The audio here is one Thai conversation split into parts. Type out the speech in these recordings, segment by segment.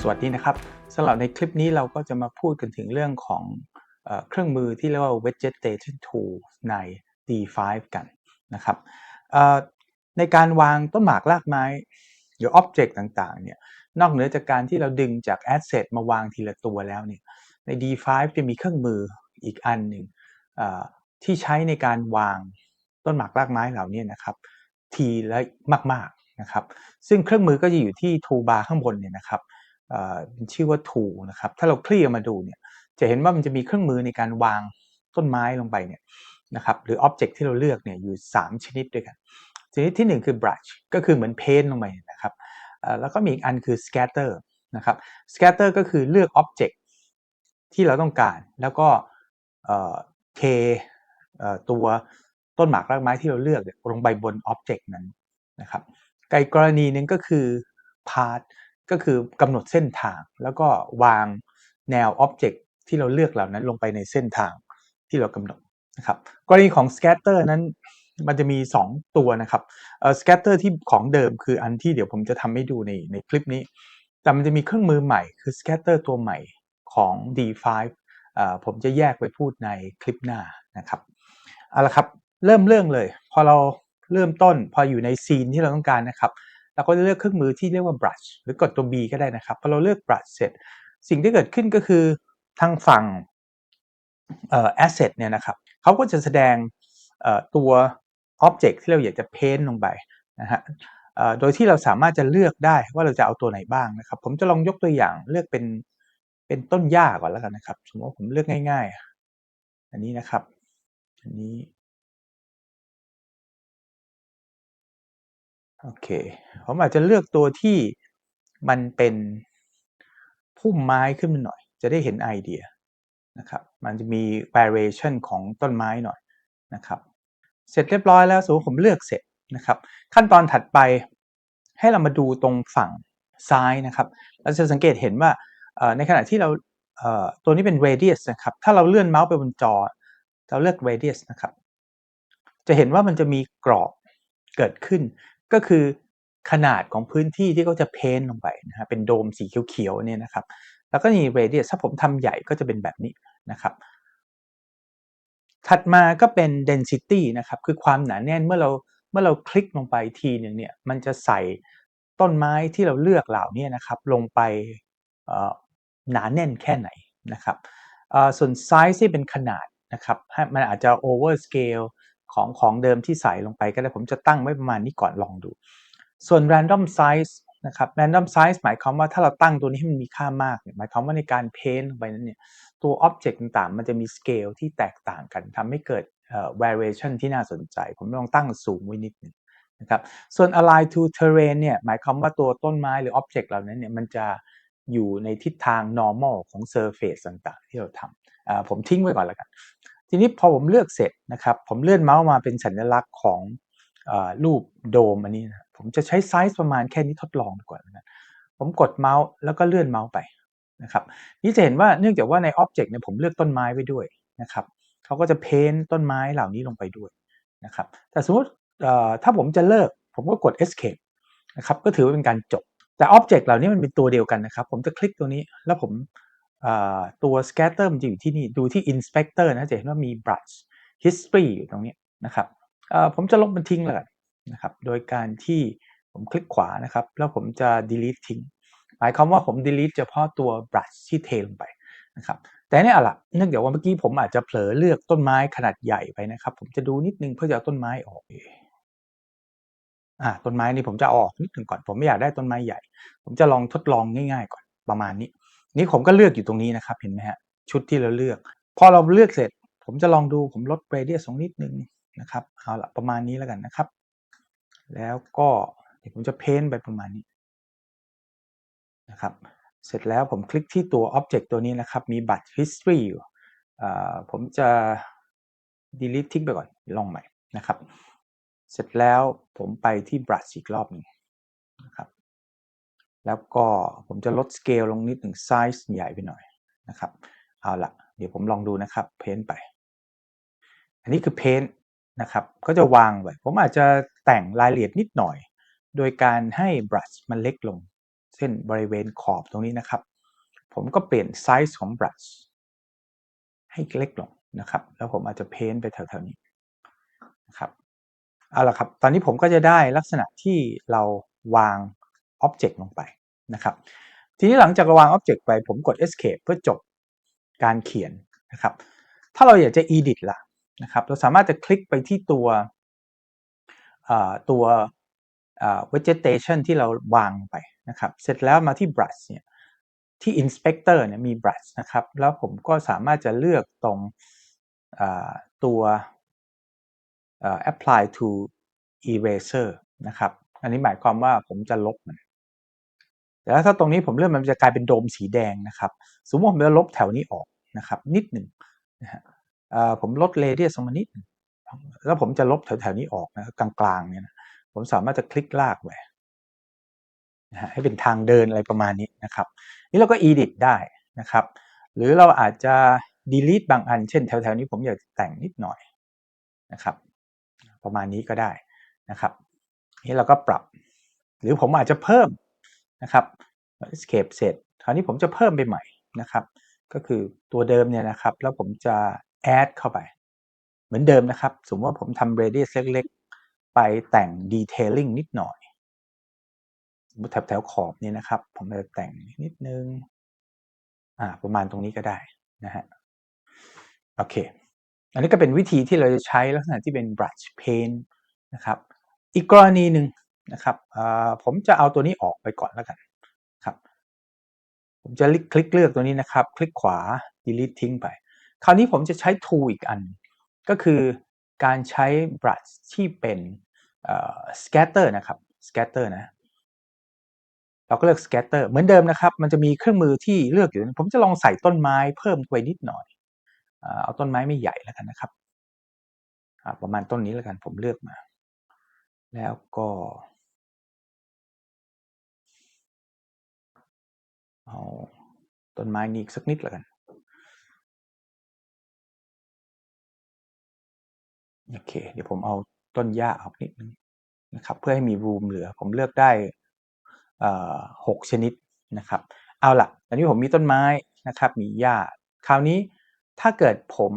สวัสดีนะครับสำหรับในคลิปนี้เราก็จะมาพูดกันถึงเรื่องของเครื่องมือที่เรียกว่า vegetation tool ใน D5 กันนะครับในการวางต้นหมากรากไม้ หรือ object ต่างๆเนี่ยนอกเหนือจากการที่เราดึงจาก asset มาวางทีละตัวแล้วเนี่ยใน D5 จะมีเครื่องมืออีกอันหนึ่งที่ใช้ในการวางต้นหมากรากไม้เหล่านี้นะครับ ทีละมากๆนะครับ ซึ่งเครื่องมือก็จะอยู่ที่ toolbar ข้างบนเนี่ยนะครับ เอ่อชื่อว่า tool นะครับ ถ้าเราคลี่ออกมาดูเนี่ยจะเห็นว่ามันจะมีเครื่องมือในการวางต้นไม้ลงไปเนี่ยนะครับหรือ object ที่เราเลือกเนี่ยอยู่ 3 ชนิดด้วยกัน ชนิดที่ 1 คือ brush ก็คือเหมือน paint ลงไปนะครับแล้วก็มีอีกอันคือ scatter นะครับ scatter ก็คือเลือก object ที่เราต้องการ แล้วก็เทตัวต้นหมากรากไม้ที่เราเลือกลงไปบน object นั้นนะครับกับอีกรณีหนึ่งก็คือ path ก็คือกำหนดเส้นทาง แล้วก็วางแนว Object ที่เราเลือกเหล่านั้นลงไปในเส้นทางที่เรากำหนดนะครับกรณีของ Scatter นั้นมันจะมี 2 ตัวนะครับเอ่อ Scatter ที่ของเดิมคืออันที่เดี๋ยวผมจะทำให้ดูในในคลิปนี้ แต่มันจะมีเครื่องมือใหม่คือ Scatter ตัวใหม่ของ D5 เอ่อผมจะแยกไปพูดในคลิปหน้านะครับเอาละครับเริ่มเรื่องเลย พอเราเริ่มต้นพออยู่ในซีนที่เราต้องการนะครับ เราก็จะเลือกเครื่องมือที่เรียกว่า brush หรือกดตัว B ก็ได้นะครับพอเราเลือก brush เสร็จ สิ่งที่เกิดขึ้นก็คือทางฝั่งเอ่อ asset เนี่ยนะครับเขาก็จะแสดงเอ่อตัว object ที่เราอยากจะ paint ลงไปนะฮะเอ่อโดยที่เราสามารถจะเลือกได้ว่าเราจะเอาตัวไหนบ้างนะครับ ผมจะลองยกตัวอย่างเลือกเป็นเป็นต้นหญ้าก่อนแล้วกันนะครับ สมมติว่าผมเลือกง่าย ๆ อันนี้นะครับ อันนี้ โอเค ผมอาจจะเลือกตัวที่มันเป็นพุ่มไม้ขึ้นมาหน่อย จะได้เห็นไอเดียนะครับ มันจะมี variation ของต้นไม้หน่อยนะครับ เสร็จเรียบร้อยแล้วสมมติผมเลือกเสร็จนะครับ ขั้นตอนถัดไปให้เรามาดูตรงฝั่งซ้ายนะครับ เราจะสังเกตเห็นว่าในขณะที่เราตัวนี้เป็น radius นะครับ ถ้าเราเลื่อนเมาส์ไปบนจอ เราเลือก radius นะครับ จะเห็นว่ามันจะมีกรอบเกิดขึ้น ก็คือขนาดของพื้นที่ที่เขาจะเพ้นลงไปนะฮะเป็นโดมสีเขียวๆเนี่ยนะครับ แล้วก็มี radius ถ้าผมทำใหญ่ก็จะเป็นแบบนี้นะครับถัดมาก็เป็น density นะครับ คือความหนาแน่นเมื่อเราเมื่อเราคลิกลงไปทีหนึ่งเนี่ยมันจะใส่ต้นไม้ที่เราเลือกเหล่านี้นะครับ ลงไปหนาแน่นแค่ไหนนะครับส่วน size ที่เป็นขนาดนะครับมันอาจจะ over scale ของของเดิมที่ใส่ลงไปก็ได้ผมจะตั้งไว้ประมาณนี้ก่อนลองดู ส่วน random size นะครับ random size หมายความว่าถ้าเราตั้งตัวนี้ให้มันมีค่ามากเนี่ยหมายความว่าในการเพ้นลงไปนั้นเนี่ยตัว object ต่างๆ มันจะมี scale ที่แตกต่างกันทำให้เกิด variation ที่น่าสนใจ ผมลองตั้งสูงไว้นิดนึงนะครับส่วน align to terrain เนี่ยหมายความว่าตัวต้นไม้หรือ object เหล่านั้นเนี่ยมันจะอยู่ในทิศทาง normal ของ surface ต่างๆ ที่เราทำผมทิ้งไว้ก่อนแล้วกัน ทีนี้พอผมเลือกเสร็จนะครับ ผมเลื่อนเมาส์มาเป็นสัญลักษณ์ของอรูปโดมอันนี้นะผมจะใช้ไซส์ประมาณแค่นี้ทดลองดูก่อนะผมกดเมาส์แล้วก็เลื่อนเมาส์ไปนะครับนี่จะเห็นว่าเนื่องจากว่าใน Object เนี่ยผมเลือกต้นไม้ไว้ด้วยนะครับเขาก็จะเพ้นต้นไม้เหล่านี้ลงไปด้วยนะครับแต่สมมติถ้าผมจะเลิก ผมก็กด Escape นะครับก็ถือว่าเป็นการจบแต่ Object เหล่านี้มันเป็นตัวเดียวกันนะครับ ผมจะคลิกตัวนี้แล้วผม ตัว scatter มันจะอยู่ที่นี่ ดูที่ inspector นะจะเห็นว่ามี brush history อยู่ตรงนี้นะครับผมจะลบมันทิ้งเลยนะครับโดยการที่ผมคลิกขวานะครับ แล้วผมจะ delete ทิ้ง หมายความว่าผม delete เฉพาะตัว brush ที่เทลงไปนะครับแต่เนี่ยอะละเนื่องจากว่าเมื่อกี้ผมอาจจะเผลอเลือกต้นไม้ขนาดใหญ่ไปนะครับ ผมจะดูนิดนึงเพื่อจะเอาต้นไม้ออกอ่าต้นไม้นี่ผมจะอออกนิดหนึ่งก่อน ผมไม่อยากได้ต้นไม้ใหญ่ ผมจะลองทดลองง่าย ๆ ก่อนประมาณนี้ นี่ผมก็เลือกอยู่ตรงนี้นะครับ เห็นไหมฮะชุดที่เราเลือก พอเราเลือกเสร็จ ผมจะลองดูผมลด radius ลงนิดนึงนะครับเอาละประมาณนี้แล้วกันนะครับ แล้วก็เดี๋ยวผมจะเพ้นไปประมาณนี้นะครับเสร็จแล้วผมคลิกที่ตัว object ตัวนี้นะครับ มีบัตร history อยู่ผมจะ delete ทิ้งไปก่อนลองใหม่นะครับ เสร็จแล้วผมไปที่ brush อีกรอบนึง แล้วก็ผมจะลด scale ลงนิดหนึ่ง size ใหญ่ไปหน่อยนะครับ เอาละเดี๋ยวผมลองดูนะครับเพ้นไป อันนี้คือเพ้นนะครับก็จะวางไว้ผมอาจจะแต่งรายละเอียดนิดหน่อย โดยการให้ brush มันเล็กลงเส้นบริเวณขอบตรงนี้นะครับ ผมก็เปลี่ยนไซส์ของ brush ให้เล็กลงนะครับ แล้วผมอาจจะเพ้นไปแถวๆนี้นะครับเอาละครับ ตอนนี้ผมก็จะได้ลักษณะที่เราวาง Object ลงไปนะครับทีนี้หลังจากวาง Object ไปผมกด Escape เพื่อจบการเขียนนะครับถ้าเราอยากจะ Edit ล่ะนะครับเราสามารถจะคลิกไปที่ตัวตัว vegetation ที่เราวางไปนะครับเสร็จแล้วมาที่ brush เนี่ยที่ inspector เนี่ยมี brush นะครับแล้วผมก็สามารถจะเลือกตรงตัว apply to eraser นะครับ อันนี้หมายความว่าผมจะลบมัน แต่ถ้าตรงนี้ผมเลือกมันจะกลายเป็นโดมสีแดงนะครับ สมมติผมจะลบแถวนี้ออกนะครับ นิดหนึ่งนะฮะผมลดเรเดียสมานิดแล้วผมจะลบแถวๆนี้ออกนะกลางๆเนี่ยนะผมสามารถจะคลิกลากไว้นะฮะให้เป็นทางเดินอะไรประมาณนี้นะครับ นี่เราก็ edit ได้นะครับ หรือเราอาจจะ delete บางอัน เช่นแถวๆนี้ผมอยากแต่งนิดหน่อยนะครับ ประมาณนี้ก็ได้นะครับ นี่เราก็ปรับ หรือผมอาจจะเพิ่ม นะครับ escape เสร็จคราวนี้ผมจะเพิ่มไปใหม่นะครับ ก็คือตัวเดิมเนี่ยนะครับ แล้วผมจะ add เข้าไป เหมือนเดิมนะครับ สมมติว่าผมทำ radius เล็กๆ ไปแต่ง detailing นิดหน่อยแถวแถวขอบนี่นะครับ ผมจะแต่งนิดนึง อ่า ประมาณตรงนี้ก็ได้นะฮะ โอเค อันนี้ก็เป็นวิธีที่เราจะใช้ลักษณะที่เป็น brush paint นะครับ อีกกรณีหนึ่ง นะครับผมจะเอาตัวนี้ออกไปก่อนแล้วกันครับ ผมจะคลิกเลือกตัวนี้นะครับ คลิกขวา delete ทิ้งไป คราวนี้ผมจะใช้ tool อีกอัน ก็คือการใช้ brush ที่เป็น scatter นะครับ scatter นะ เราก็เลือก scatter เหมือนเดิมนะครับ มันจะมีเครื่องมือที่เลือกอยู่ ผมจะลองใส่ต้นไม้เพิ่มไปนิดหน่อย เอาต้นไม้ไม่ใหญ่แล้วกันนะครับ ประมาณต้นนี้แล้วกันผมเลือกมา แล้วก็ เอาต้นไม้นี้อีกสักนิดล้วกัน โอเค เดี๋ยวผมเอาต้นหญ้าออกนิดนึงนะครับ เพื่อให้มีรูมเหลือ ผมเลือกได้หกชนิดนะครับ เอาละตอนนี้ผมมีต้นไม้นะครับ มีหญ้า คราวนี้ถ้าเกิดผม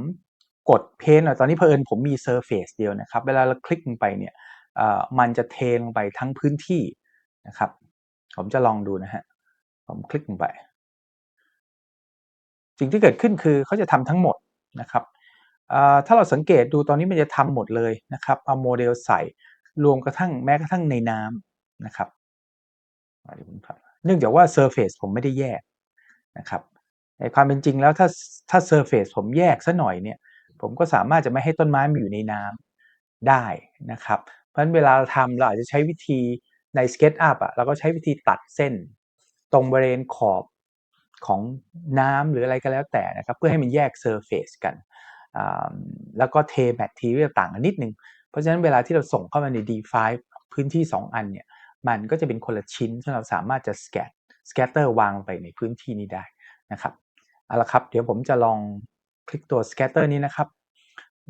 กดเพนตอนนี้เพอิญผมมีเซอร์เฟซเดียวนะครับ เวลาเราคลิกลงไปเนี่ยมันจะเทลงไปทั้งพื้นที่นะครับ ผมจะลองดูนะฮะ ผมคลิกลงไปสิ่งที่เกิดขึ้นคือเขาจะทำทั้งหมดนะครับถ้าเราสังเกตดูตอนนี้มันจะทำหมดเลยนะครับเอาโมเดลใส่รวมกระทั่งแม้กระทั่งในน้ำนะครับเนื่องจากว่า Surface ผมไม่ได้แยกนะครับในความเป็นจริงแล้วถ้าถ้า Surface ผมแยกซะหน่อยเนี่ยผมก็สามารถจะไม่ให้ต้นไม้มาอยู่ในน้ำได้นะครับ เพราะฉะนั้นเวลาเราทำเราอาจจะใช้วิธีใน SketchUp อะเราก็ใช้วิธีตัดเส้น ตรงบริเวณขอบของน้ำหรืออะไรก็แล้วแต่นะครับเพื่อให้มันแยก Surface กันแล้วก็เทแมททีเรียต่างกันนิดนึง เพราะฉะนั้นเวลาที่เราส่งเข้ามาใน D5 พื้นที่ 2 อันเนี่ยมันก็จะเป็นคนละชิ้นที่เราสามารถจะสแกตสแกตเตอร์วางไปในพื้นที่นี้ได้นะครับเอาละครับ เดี๋ยวผมจะลองคลิกตัวสแกตเตอร์นี้นะครับ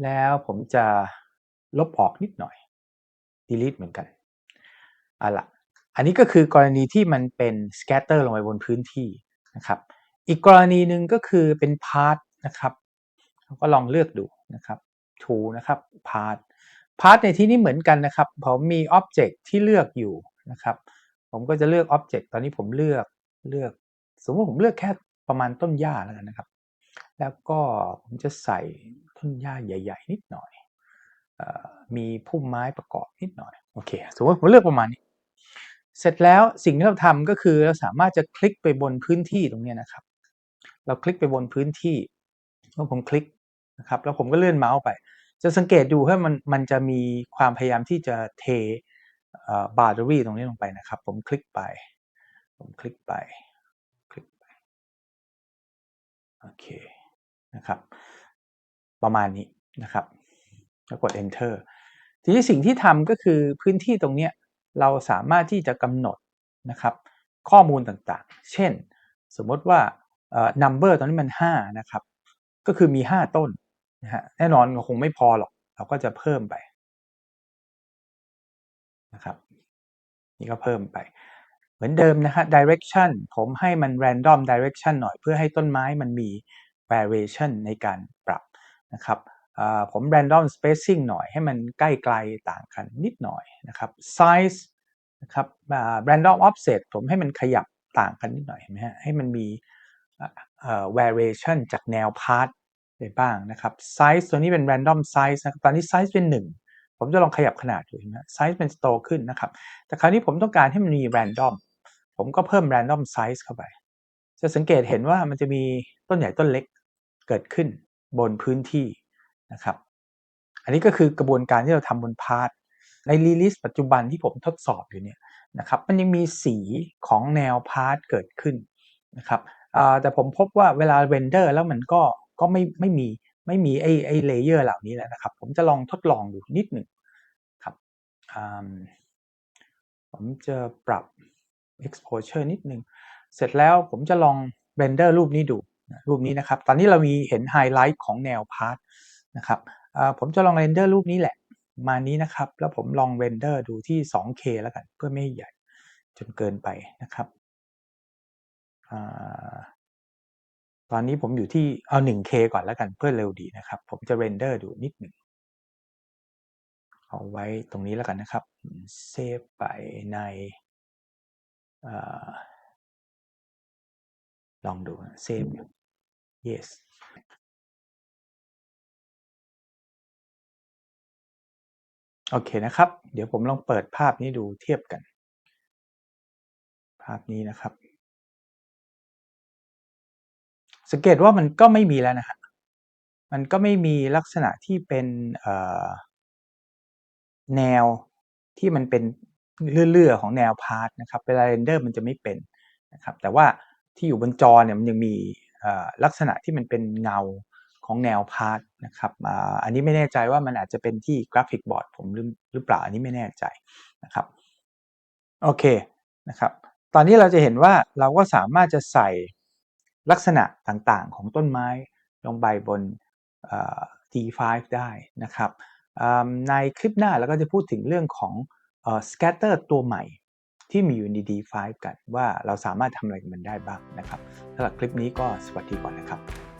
แล้วผมจะลบออกนิดหน่อย delete เหมือนกันเอาละ อันนี้ก็คือกรณีที่มันเป็นสแกตเตอร์ลงไปบนพื้นที่นะครับ อีกกรณีหนึ่งก็คือเป็นพาร์ทนะครับก็ลองเลือกดูนะครับ to นะครับ part part ในที่นี้เหมือนกันนะครับ ผมมี object ที่เลือกอยู่นะครับ ผมก็จะเลือก object ตอนนี้ผมเลือกเลือก สมมติผมเลือกแค่ประมาณต้นหญ้าแล้วกันนะครับ แล้วก็ผมจะใส่ต้นหญ้าใหญ่ ๆ นิดหน่อยอมีพุ่มไม้ประกอบนิดหน่อย โอเค สมมติผมเลือกประมาณนี้ เสร็จแล้วสิ่งที่เราทำก็คือเราสามารถจะคลิกไปบนพื้นที่ตรงนี้นะครับ เราคลิกไปบนพื้นที่เมื่อผมคลิกนะครับ แล้วผมก็เลื่อนเมาส์ไป จะสังเกตดูว่ามันมันจะมีความพยายามที่จะเทบาร์เดอรี่ตรงนี้ลงไปนะครับ ผมคลิกไป ผมคลิกไปคลิกไปโอเคนะครับ ประมาณนี้นะครับแล้วกด enter ทีนี้สิ่งที่ทำก็คือพื้นที่ตรงนี้ เราสามารถที่จะกำหนดนะครับข้อมูลต่างๆ เช่น สมมติว่า number ตอนนี้มัน 5 นะครับ ก็คือมี 5 ต้นนะฮะแน่นอนคงไม่พอหรอก เราก็จะเพิ่มไปนะครับนี่ก็เพิ่มไป เหมือนเดิมนะฮะ direction ผมให้มัน random direction หน่อยเพื่อให้ต้นไม้มันมี variation ในการปรับนะครับ ผม random spacing หน่อยให้มันใกล้ไกลต่างกันนิดหน่อยนะครับ size นะครับอ่า random offset ผมให้มันขยับต่างกันนิดหน่อยเห็นไหมฮะให้มันมีเอ่อ variation จากแนว path ได้บ้างนะครับ size ตัวนี้เป็น random size นะครับตอนนี้ size เป็น 1 ผมจะลองขยับขนาดดูนะ size เป็นโตขึ้นนะครับ แต่คราวนี้ผมต้องการให้มันมี random ผมก็เพิ่ม random size เข้าไป จะสังเกตเห็นว่ามันจะมีต้นใหญ่ต้นเล็กเกิดขึ้นบนพื้นที่ นะครับ อันนี้ก็คือกระบวนการที่เราทำบนพาร์ทในรีลิสปัจจุบันที่ผมทดสอบอยู่เนี่ยนะครับ มันยังมีสีของแนวพาร์ทเกิดขึ้นนะครับแต่ผมพบว่าเวลาเรนเดอร์แล้วมันก็ก็ไม่ไม่มีไม่มีไอไอเลเยอร์เหล่านี้แล้วนะครับ ผมจะลองทดลองดูนิดหนึ่งครับผมจะปรับ exposure นิดหนึ่งเสร็จแล้วผมจะลองเรนเดอร์รูปนี้ดูรูปนี้นะครับ ตอนนี้เรามีเห็นไฮไลท์ของแนวพาร์ท นะครับผมจะลองเรนเดอร์รูปนี้แหละมานี้นะครับ แล้วผมลองเรนเดอร์ดูที่ 2K แล้วกัน เพื่อไม่ใหญ่จนเกินไปนะครับตอนนี้ผมอยู่ที่เอา 1K ก่อนแล้วกันเพื่อเร็วดีนะครับ ผมจะเรนเดอร์ดูนิดหนึ่งเอาไว้ตรงนี้แล้วกันนะครับ เซฟไปในลองดูเซฟ yes โอเคนะครับ เดี๋ยวผมลองเปิดภาพนี้ดูเทียบกัน ภาพนี้นะครับ สังเกตว่ามันก็ไม่มีแล้วนะฮะมันก็ไม่มีลักษณะที่เป็นแนวที่มันเป็นเลื่อๆของแนวพาร์ทนะครับเวลาเรนเดอร์มันจะไม่เป็นนะครับ แต่ว่าที่อยู่บนจอเนี่ยมันยังมีลักษณะที่มันเป็นเงา ของแนวพาร์ทนะครับอันนี้ไม่แน่ใจว่ามันอาจจะเป็นที่กราฟิกบอร์ดผมหรือเปล่าอันนี้ไม่แน่ใจนะครับโอเคนะครับตอนนี้เราจะเห็นว่าเราก็สามารถจะใส่ลักษณะต่างๆ ของต้นไม้ลงไปบน D5 ได้นะครับในคลิปหน้าเราก็จะพูดถึงเรื่องของ scatter ตัวใหม่ที่มีอยู่ใน D5 กันว่าเราสามารถทำอะไรกับมันได้บ้างนะครับสำหรับคลิปนี้ก็สวัสดีก่อนนะครับ